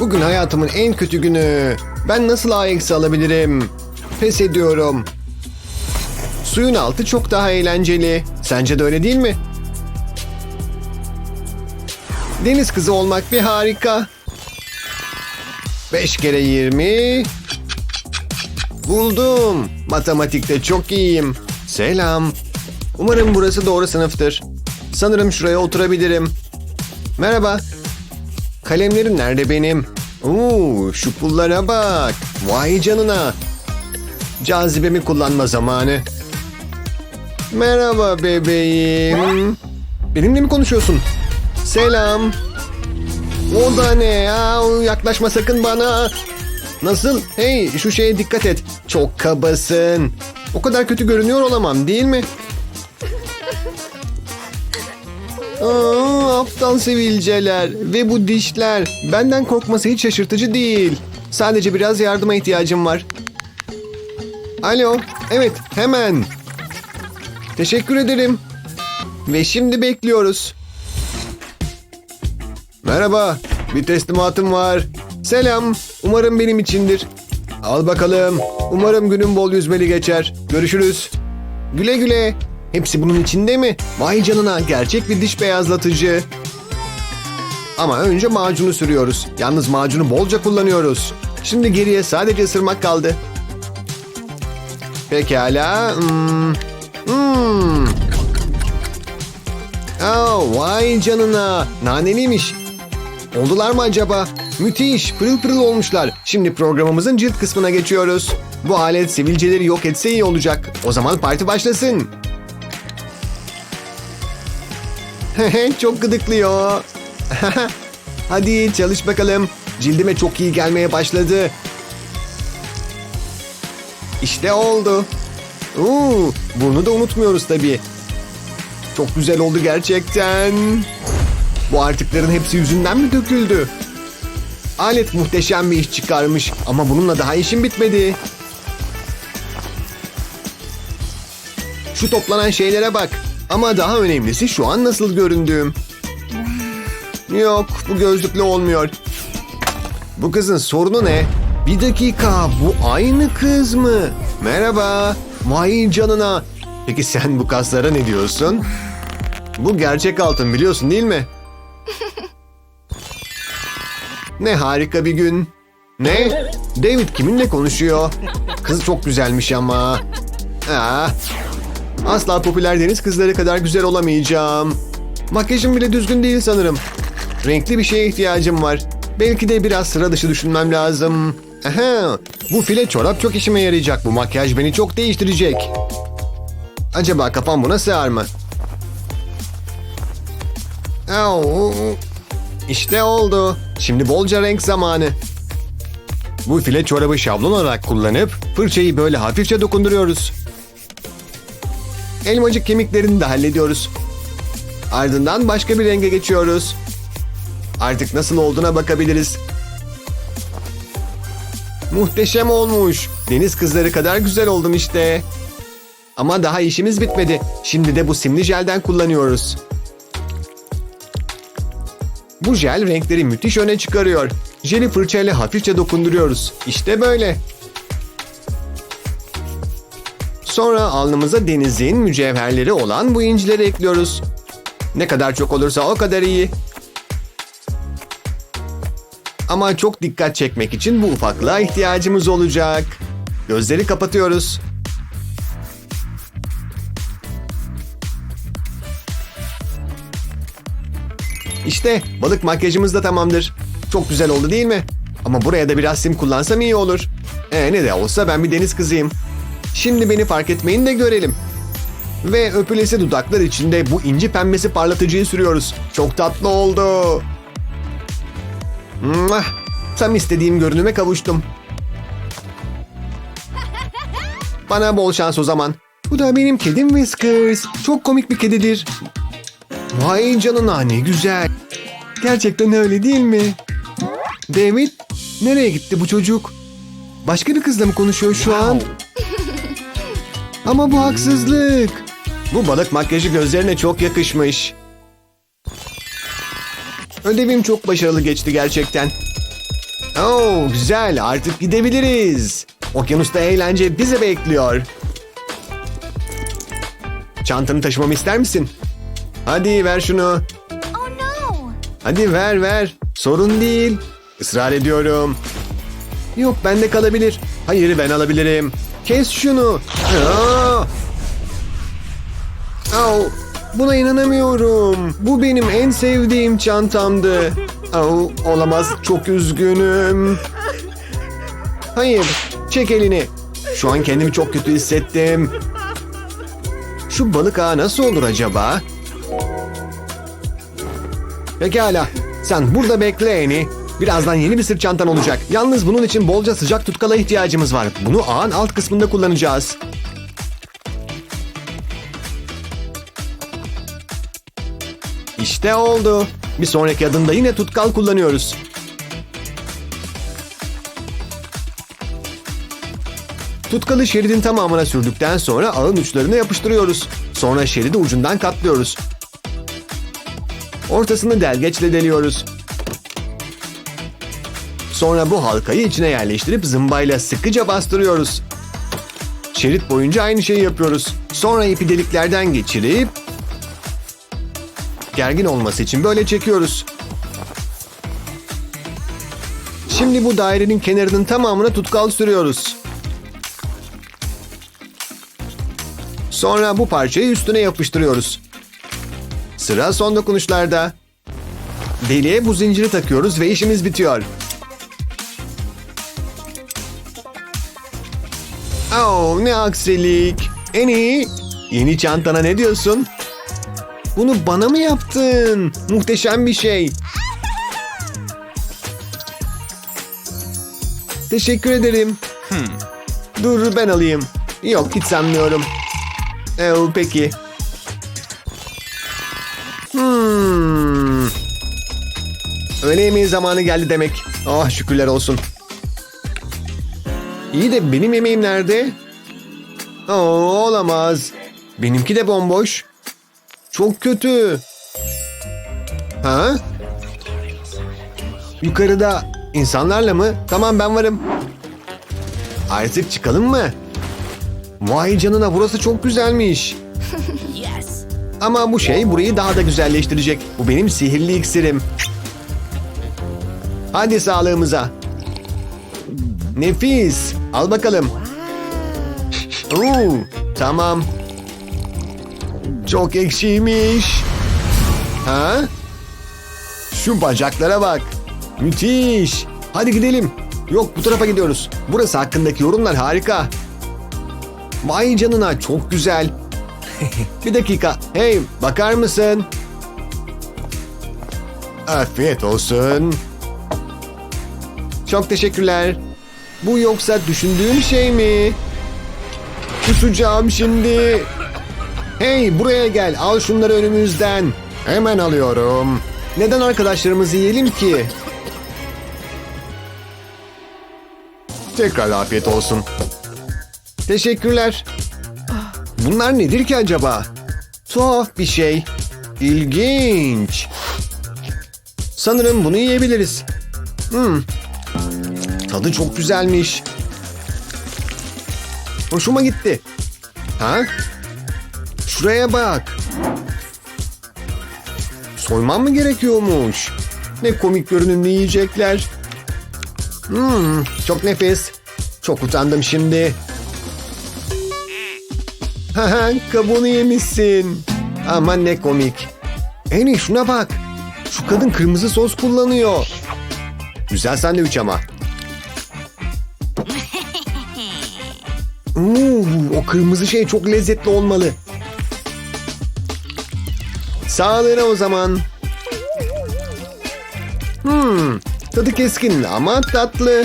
Bugün hayatımın en kötü günü. Ben nasıl A alabilirim? Pes ediyorum. Suyun altı çok daha eğlenceli. Sence de öyle değil mi? Deniz kızı olmak bir harika. 5 kere 20. Buldum. Matematikte çok iyiyim. Selam. Umarım burası doğru sınıftır. Sanırım şuraya oturabilirim. Merhaba. Kalemlerim nerede benim? Oo, şu pullara bak. Vay canına. Cazibemi kullanma zamanı. Merhaba bebeğim. Benimle mi konuşuyorsun? Selam. O da ne ya? Yaklaşma sakın bana. Nasıl? Hey şu şeye dikkat et. Çok kabasın. O kadar kötü görünüyor olamam değil mi? Aa, aptal sivilceler ve bu dişler. Benden korkması hiç şaşırtıcı değil. Sadece biraz yardıma ihtiyacım var. Alo, evet hemen. Teşekkür ederim. Ve şimdi bekliyoruz. Merhaba, bir teslimatım var. Selam, umarım benim içindir. Al bakalım. Umarım günün bol yüzmeli geçer. Görüşürüz. Güle güle. Hepsi bunun içinde mi? Vay canına gerçek bir diş beyazlatıcı. Ama önce macunu sürüyoruz. Yalnız macunu bolca kullanıyoruz. Şimdi geriye sadece ısırmak kaldı. Pekala. Hmm. Hmm. Oh, vay canına. Naneliymiş. Oldular mı acaba? Müthiş, pırıl pırıl olmuşlar. Şimdi programımızın cilt kısmına geçiyoruz. Bu alet sivilceleri yok etse iyi olacak. O zaman parti başlasın. çok gıdıklıyor. Hadi çalış bakalım. Cildime çok iyi gelmeye başladı. İşte oldu. Oo, bunu da unutmuyoruz tabii. Çok güzel oldu gerçekten. Bu artıkların hepsi yüzünden mi döküldü? Alet muhteşem bir iş çıkarmış ama bununla daha işim bitmedi. Şu toplanan şeylere bak. Ama daha önemlisi şu an nasıl göründüğüm. Yok bu gözlükle olmuyor. Bu kızın sorunu ne? Bir dakika bu aynı kız mı? Merhaba. Vay canına. Peki sen bu kaslara ne diyorsun? Bu gerçek altın biliyorsun değil mi? Ne harika bir gün. Ne? David kiminle konuşuyor? Kız çok güzelmiş ama. Aa, asla popüler deniz kızları kadar güzel olamayacağım. Makyajım bile düzgün değil sanırım. Renkli bir şeye ihtiyacım var. Belki de biraz sıra dışı düşünmem lazım. Aha, bu file çorap çok işime yarayacak. Bu makyaj beni çok değiştirecek. Acaba kafam buna sığar mı? İşte oldu. Şimdi bolca renk zamanı. Bu file çorabı şablon olarak kullanıp fırçayı böyle hafifçe dokunduruyoruz. Elmacık kemiklerini de hallediyoruz. Ardından başka bir renge geçiyoruz. Artık nasıl olduğuna bakabiliriz. Muhteşem olmuş. Deniz kızları kadar güzel oldum işte. Ama daha işimiz bitmedi. Şimdi de bu simli jelden kullanıyoruz. Bu jel renkleri müthiş öne çıkarıyor. Jeli fırçayla hafifçe dokunduruyoruz. İşte böyle. Sonra alnımıza denizin mücevherleri olan bu incileri ekliyoruz. Ne kadar çok olursa o kadar iyi. Ama çok dikkat çekmek için bu ufaklığa ihtiyacımız olacak. Gözleri kapatıyoruz. İşte balık makyajımız da tamamdır. Çok güzel oldu değil mi? Ama buraya da biraz sim kullansam iyi olur. E ne de olsa ben bir deniz kızıyım. Şimdi beni fark etmeyin de görelim. Ve öpülesi dudaklar içinde bu inci pembesi parlatıcıyı sürüyoruz. Çok tatlı oldu. Mwah! Tam istediğim görünüme kavuştum. Bana bol şans o zaman. Bu da benim kedim Whiskers. Çok komik bir kedidir. Vay canına ne güzel. Gerçekten öyle değil mi? David, nereye gitti bu çocuk? Başka bir kızla mı konuşuyor şu an? Ama bu haksızlık. Bu balık makyajı gözlerine çok yakışmış. Ödevim çok başarılı geçti gerçekten. Oo, güzel artık gidebiliriz. Okyanusta eğlence bizi bekliyor. Çantanı taşımamı ister misin? Hadi ver şunu. Oh no! Hadi ver ver. Sorun değil. Israr ediyorum. Yok bende kalabilir. Hayır ben alabilirim. Kes şunu. Aa! Au, buna inanamıyorum. Bu benim en sevdiğim çantamdı. Au, olamaz. Çok üzgünüm. Hayır. Çek elini. Şu an kendimi çok kötü hissettim. Şu balık ağı nasıl olur acaba? Pekala. Sen burada bekle Eni. Birazdan yeni bir sırt çantan olacak. Yalnız bunun için bolca sıcak tutkala ihtiyacımız var. Bunu ağın alt kısmında kullanacağız. İşte oldu. Bir sonraki adımda yine tutkal kullanıyoruz. Tutkalı şeridin tamamına sürdükten sonra ağın uçlarına yapıştırıyoruz. Sonra şeridi ucundan katlıyoruz. Ortasını delgeçle deliyoruz. Sonra bu halkayı içine yerleştirip zımbayla sıkıca bastırıyoruz. Şerit boyunca aynı şeyi yapıyoruz. Sonra ipi deliklerden geçirip gergin olması için böyle çekiyoruz. Şimdi bu dairenin kenarının tamamına tutkal sürüyoruz. Sonra bu parçayı üstüne yapıştırıyoruz. Sıra son dokunuşlarda. Deliğe bu zinciri takıyoruz ve işimiz bitiyor. Oh ne aksilik. En iyi. Yeni çantana ne diyorsun? Bunu bana mı yaptın? Muhteşem bir şey. Teşekkür ederim. Dur ben alayım. Yok hiç sanmıyorum. Ee, peki. Hmm. Öğle yemeği zamanı geldi demek. Ah şükürler olsun. İyi de benim yemeğim nerede? Oo, olamaz. Benimki de bomboş. Çok kötü. Ha? Yukarıda insanlarla mı? Tamam ben varım. Artık çıkalım mı? Vay canına burası çok güzelmiş. Ama bu şey burayı daha da güzelleştirecek. Bu benim sihirli iksirim. Hadi sağlığımıza. Nefis. Al bakalım. Oo, tamam. Çok ekşiymiş. Ha? Şu bacaklara bak. Müthiş. Hadi gidelim. Yok bu tarafa gidiyoruz. Burası hakkındaki yorumlar harika. Vay canına çok güzel. Bir dakika. Hey bakar mısın? Afiyet olsun. Çok teşekkürler. Bu yoksa düşündüğüm şey mi? Kusacağım şimdi. Hey buraya gel al şunları önümüzden. Hemen alıyorum. Neden arkadaşlarımızı yiyelim ki? Tekrar afiyet olsun. Teşekkürler. Bunlar nedir ki acaba? Tuhaf bir şey. İlginç. Sanırım bunu yiyebiliriz. Hmm. Tadı çok güzelmiş. Hoşuma gitti. Ha? Şuraya bak. Soymam mı gerekiyormuş? Ne komik görünümlü yiyecekler. Hmm, çok nefis. Çok utandım şimdi. Haha kabuğunu yemişsin. Aman ne komik. Eni şuna bak. Şu kadın kırmızı sos kullanıyor. Güzel sandviç ama. O kırmızı şey çok lezzetli olmalı. Sağlığına o zaman. Hmm, tadı keskin ama tatlı.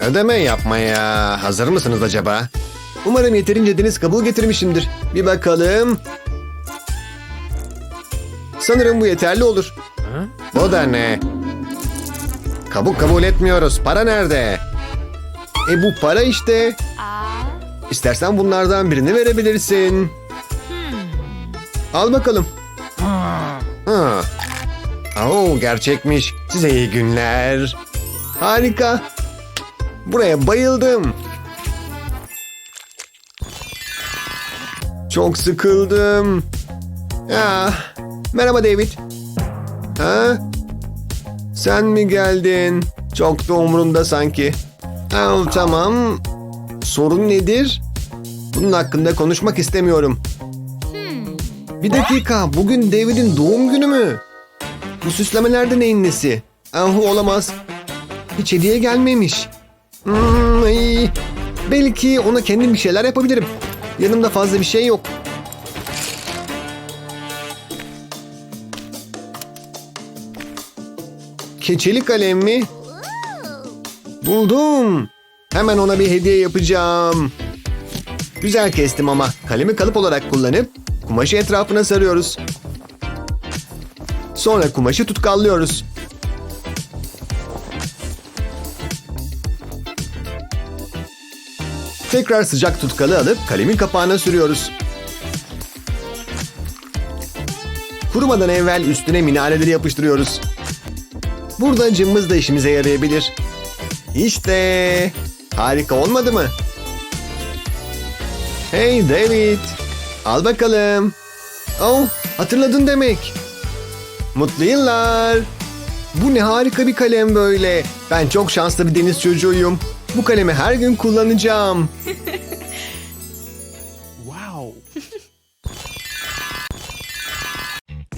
Ödeme yapmaya hazır mısınız acaba? Umarım yeterince deniz kabuğu getirmişimdir. Bir bakalım. Sanırım bu yeterli olur. Bu da ne? Kabuk kabul etmiyoruz. Para nerede? E bu para işte. İstersen bunlardan birini verebilirsin. Al bakalım. Ha. Oo, gerçekmiş. Size iyi günler. Harika. Buraya bayıldım. Çok sıkıldım. Ah, merhaba David. Ha? Sen mi geldin? Çok da umurumda sanki. Ah, tamam. Sorun nedir? Bunun hakkında konuşmak istemiyorum. Bir dakika, bugün David'in doğum günü mü? Bu süslemelerde neyin nesi? Ah, olamaz. Hiç hediye gelmemiş. Hmm, ay. Belki ona kendim bir şeyler yapabilirim. Yanımda fazla bir şey yok. Keçeli kalem mi? Buldum. Hemen ona bir hediye yapacağım. Güzel kestim ama kalemi kalıp olarak kullanıp kumaşı etrafına sarıyoruz. Sonra kumaşı tutkallıyoruz. Tekrar sıcak tutkalı alıp kalemin kapağına sürüyoruz. Kurumadan evvel üstüne minareleri yapıştırıyoruz. Burada cımbız da işimize yarayabilir. İşte harika olmadı mı? Hey David, al bakalım. Oh, hatırladın demek. Mutlu yıllar. Bu ne harika bir kalem böyle. Ben çok şanslı bir deniz çocuğuyum. Bu kalemi her gün kullanacağım.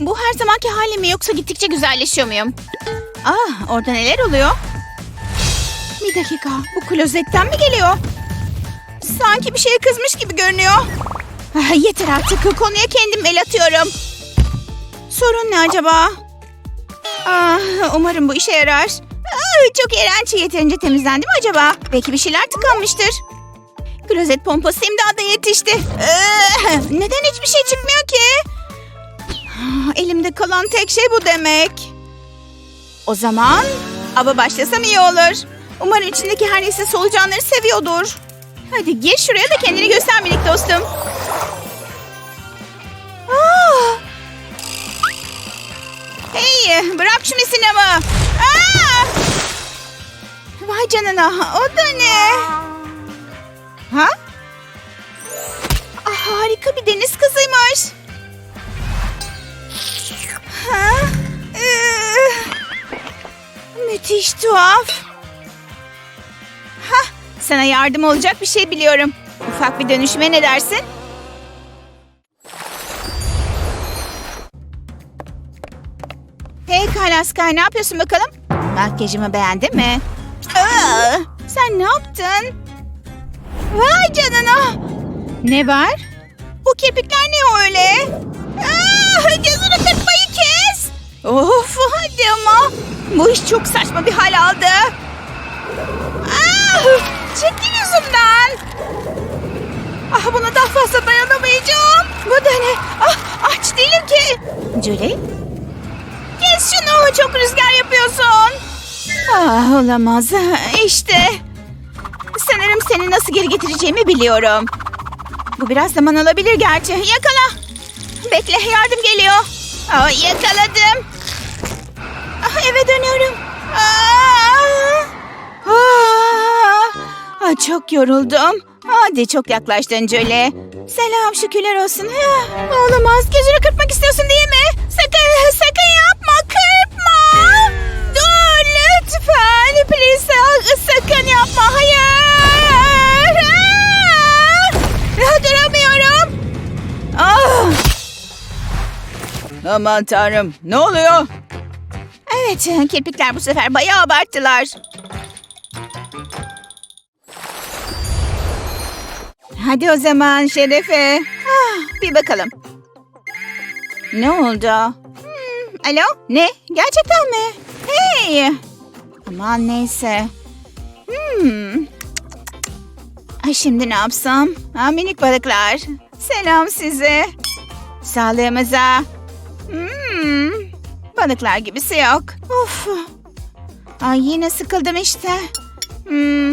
Bu her zamanki halim mi yoksa gittikçe güzelleşiyor muyum? Ah orada neler oluyor? Bir dakika bu klozetten mi geliyor? Sanki bir şeye kızmış gibi görünüyor. Ah, yeter artık konuya kendim el atıyorum. Sorun ne acaba? Ah, umarım bu işe yarar. Ah, çok iğrenç yeterince temizlendi mi acaba? Belki bir şeyler tıkanmıştır. Klozet pompası imdada yetişti. Ah, neden hiçbir şey çıkmıyor ki? Ah, Elimde kalan tek şey bu demek. O zaman ava başlasam iyi olur. Umarım içindeki her neyse solucanları seviyordur. Hadi gir şuraya da kendini göster minik dostum. Aa! Hey bırak şunu sinema. Aa! Vay canına o da ne? Ha? Ah, harika bir deniz kızıymış. Ha? Ee, müthiş tuhaf. Sana yardım olacak bir şey biliyorum. Ufak bir dönüşüme ne dersin? Pekala Sky ne yapıyorsun bakalım? Makyajımı beğendin mi? Aa, sen ne yaptın? Vay canına! Ne var? Bu kirpikler ne öyle? Aa, gözünü kırpmayı kes! Of hadi ama. Bu iş çok saçma bir hal aldı. Ah, çekil yüzümden. Ah buna daha fazla dayanamayacağım. Bu da ne? Ah, aç değilim ki. Julie? Kes şunu. Çok rüzgar yapıyorsun. Ah olamaz. İşte. Sanırım seni nasıl geri getireceğimi biliyorum. Bu biraz zaman alabilir gerçi. Yakala. Bekle yardım geliyor. Aa, yakaladım. Ah, eve dönüyorum. Aa! Aa! Aa, çok yoruldum. Hadi çok yaklaştın Jöle. Selam şükürler olsun. Ah, Olamaz. Gözünü kırpmak istiyorsun değil mi? Sakın, sakın yapma. Kırpma. Dur lütfen. Please. ah, Sakın yapma. Hayır. Ah! Duramıyorum. Ah! Aman tanrım ne oluyor? Evet kirpikler bu sefer bayağı abarttılar. Hadi o zaman Şerefe. Ah, bir bakalım. Ne oldu? Hmm, alo ne? Gerçekten mi? Hey! Aman neyse. Hmm. Ay şimdi ne yapsam? Ha, minik balıklar. Selam size. Sağlığımıza. Hmm, balıklar gibisi yok. Of. Ay yine sıkıldım işte. Hmm.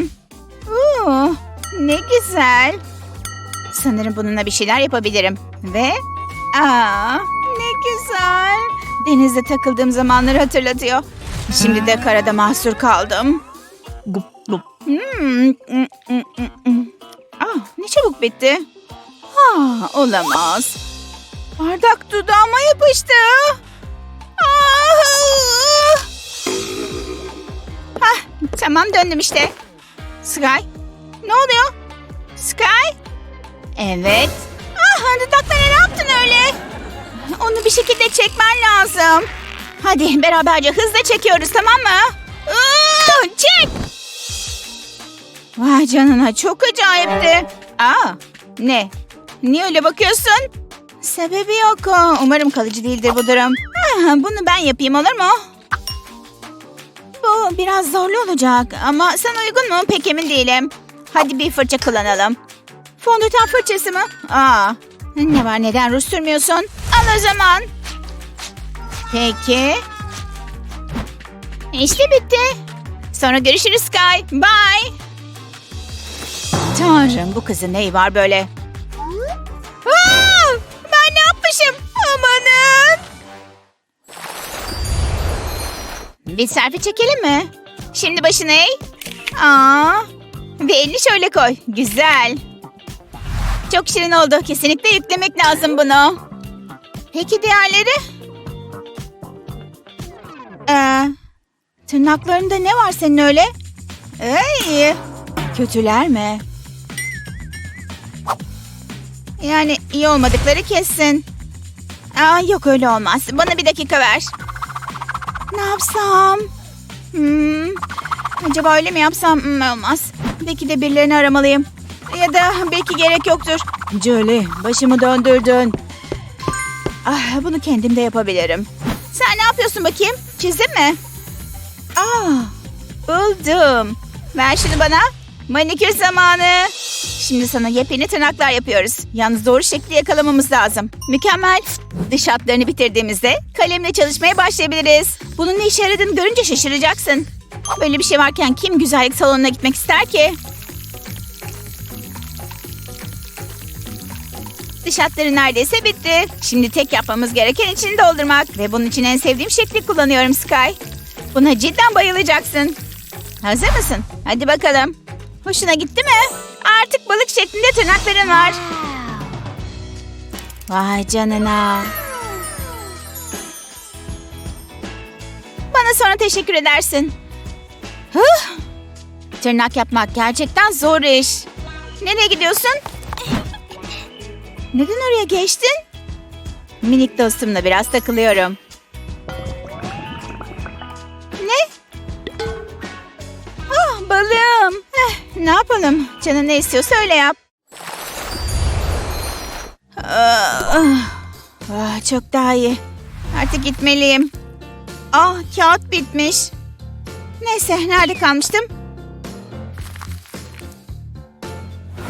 Oo, ne güzel. Sanırım bununla bir şeyler yapabilirim. Ve aa, ne güzel. Denizde takıldığım zamanları hatırlatıyor. Şimdi de karada mahsur kaldım. Hmm, mm, mm, mm. Ah, ne çabuk bitti. Ha, olamaz. Bardak dudağıma yapıştı. Ah! Ah, tamam döndüm işte. Sky, ne oluyor? Sky? Evet. Ah, dudaklara ne yaptın öyle? Onu bir şekilde çekmen lazım. Hadi beraberce hızla çekiyoruz tamam mı? Aa, çek! Vay canına çok acayipti. Aa, ne? Niye öyle bakıyorsun? Sebebi yok. Umarım kalıcı değildir bu durum. Ah, bunu ben yapayım olur mu? Bu biraz zorlu olacak ama sen uygun mu pek emin değilim. Hadi bir fırça kullanalım. Fondöten fırçası mı? Aa, ne var neden ruj sürmüyorsun? Al o zaman. Peki. İşte bitti. Sonra görüşürüz Sky. Bye. Tanrım bu kızın neyi var böyle? Ben ne yapmışım? Amanın. Bir selfie çekelim mi? Şimdi başını eğ. Aa, ve elini şöyle koy. Güzel. Çok şirin oldu. Kesinlikle yüklemek lazım bunu. Peki diğerleri? Ee, tırnaklarında ne var senin öyle? Ey, kötüler mi? Yani iyi olmadıkları kesin. Aa, yok öyle olmaz. Bana bir dakika ver. Ne yapsam? Hmm, acaba öyle mi yapsam? Hmm, olmaz. Belki de birilerini aramalıyım. Ya da belki gerek yoktur. Julie, başımı döndürdün. Ah, bunu kendim de yapabilirim. Sen ne yapıyorsun bakayım? Çizdin mi? Aa, buldum. Ver şunu bana. Manikür zamanı. Şimdi sana yepyeni tırnaklar yapıyoruz. Yalnız doğru şekli yakalamamız lazım. Mükemmel. Dış hatlarını bitirdiğimizde kalemle çalışmaya başlayabiliriz. Bunun ne işe yaradığını görünce şaşıracaksın. Böyle bir şey varken kim güzellik salonuna gitmek ister ki? Dış hatları neredeyse bitti. Şimdi tek yapmamız gereken içini doldurmak. Ve bunun için en sevdiğim şekli kullanıyorum Sky. Buna cidden bayılacaksın. Hazır mısın? Hadi bakalım. Hoşuna gitti mi? Artık balık şeklinde tırnakların var. Vay canına. Bana sonra teşekkür edersin. Huh! Tırnak yapmak gerçekten zor iş. Nereye gidiyorsun? Neden oraya geçtin? Minik dostumla biraz takılıyorum. Ne? Ah balığım. Eh, ne yapalım? Canın ne istiyorsa öyle yap. Ah, ah, çok daha iyi. Artık gitmeliyim. Ah kağıt bitmiş. Neyse nerede kalmıştım?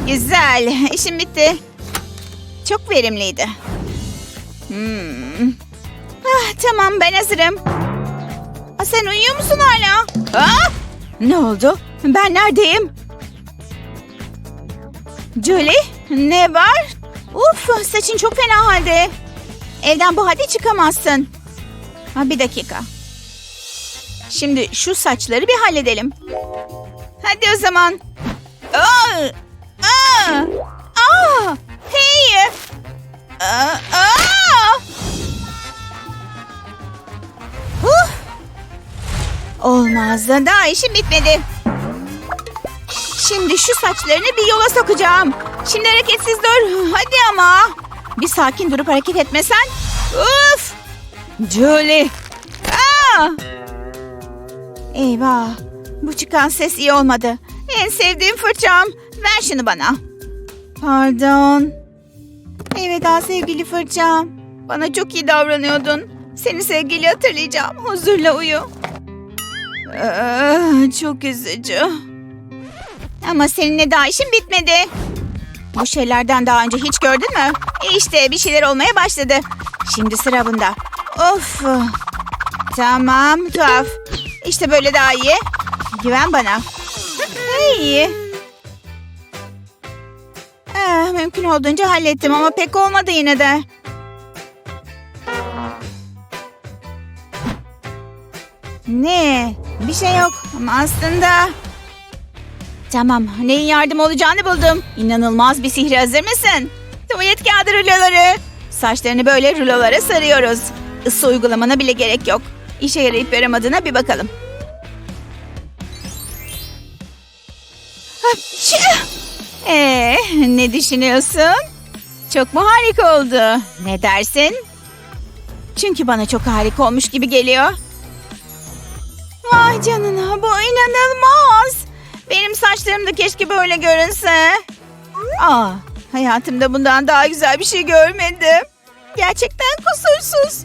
Güzel. işim bitti. Çok verimliydi. Hmm. Ah, tamam ben hazırım. Aa, sen uyuyor musun hala? Ah! Ne oldu? Ben neredeyim? Julie ne var? Uf saçın çok fena halde. Evden bu halde çıkamazsın. Ha, bir dakika. Şimdi şu saçları bir halledelim. Hadi o zaman. Aa! Aa! Aa! Aa! Aa! Daha işim bitmedi. Şimdi şu saçlarını bir yola sokacağım. Şimdi hareketsiz dur. Hadi ama. Bir sakin durup hareket etmesen. Uf! Julie. Aa! Eyvah. Bu çıkan ses iyi olmadı. En sevdiğim fırçam. Ver şunu bana. Pardon. Evet daha sevgili fırçam. Bana çok iyi davranıyordun. Seni sevgili hatırlayacağım. Huzurla uyu. Aa, çok üzücü. Ama seninle daha işim bitmedi. Bu şeylerden daha önce hiç gördün mü? İşte bir şeyler olmaya başladı. Şimdi sıra bunda. Of. Tamam tuhaf. İşte böyle daha iyi. Güven bana. İyi. Mümkün olduğunca hallettim ama pek olmadı yine de. Ne? Bir şey yok ama aslında Tamam, neyin yardım olacağını buldum. İnanılmaz bir sihir hazır mısın? Tuvalet kağıdı ruloları. Saçlarını böyle rulolara sarıyoruz. Isı uygulamana bile gerek yok. İşe yarayıp yaramadığına bir bakalım. Hapşı! Ee, ne düşünüyorsun? Çok mu harika oldu? Ne dersin? Çünkü bana çok harika olmuş gibi geliyor. Vay canına bu inanılmaz. Benim saçlarım da keşke böyle görünse. Aa, hayatımda bundan daha güzel bir şey görmedim. Gerçekten kusursuz.